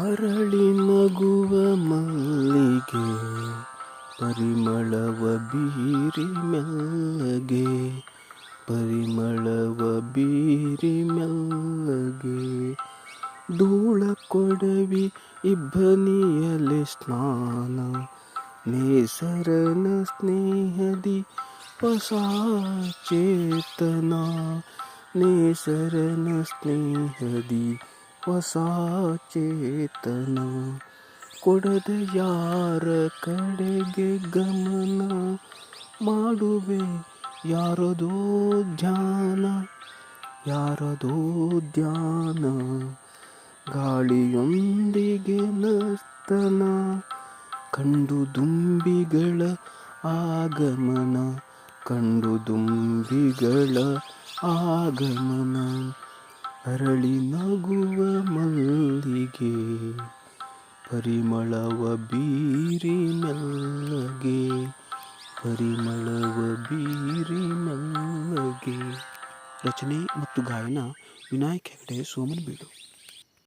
ಅರಳಿ ಮಗುವ ಮಲ್ಲಿಗೆ, ಪರಿಮಳವ ಬೀರಿ ಮೆಲ್ಲಗೆ, ಪರಿಮಳವ ಬೀರಿ ಮೆಲ್ಲಗೆ. ಧೂಳ ಕೊಡವಿ ಇಬ್ಬನಿಯಲ್ಲಿ ಸ್ನಾನ, ನೇಸರನ ಸ್ನೇಹದಿ ಹೊಸ ಚೇತನ ನೇಸರನ ಸ್ನೇಹದಿ ಹೊಸ ಚೇತನ ಕೊಡದ ಯಾರ ಕಡೆಗೆ ಗಮನ ಮಾಡುವೆ? ಯಾರದೋ ಧ್ಯಾನ ಯಾರದೋ ಧ್ಯಾನ, ಗಾಳಿಯೊಂದಿಗೆ ನರ್ತನ, ಕಂಡು ದುಂಬಿಗಳ ಆಗಮನ, ಕಂಡು ದುಂಬಿಗಳ ಆಗಮನ, ಅರಳಿ ನಗುವ. ಪರಿಮಳವ ಬೀರಿ ಮೆಲ್ಲಗೆ ಪರಿಮಳವ ಬೀರಿ ಮೆಲ್ಲಗೆ. ರಚನೆ ಮತ್ತು ಗಾಯನ ವಿನಾಯಕ್ ಹೆಗಡೆ ಸೋಮನ್ ಬೀಡು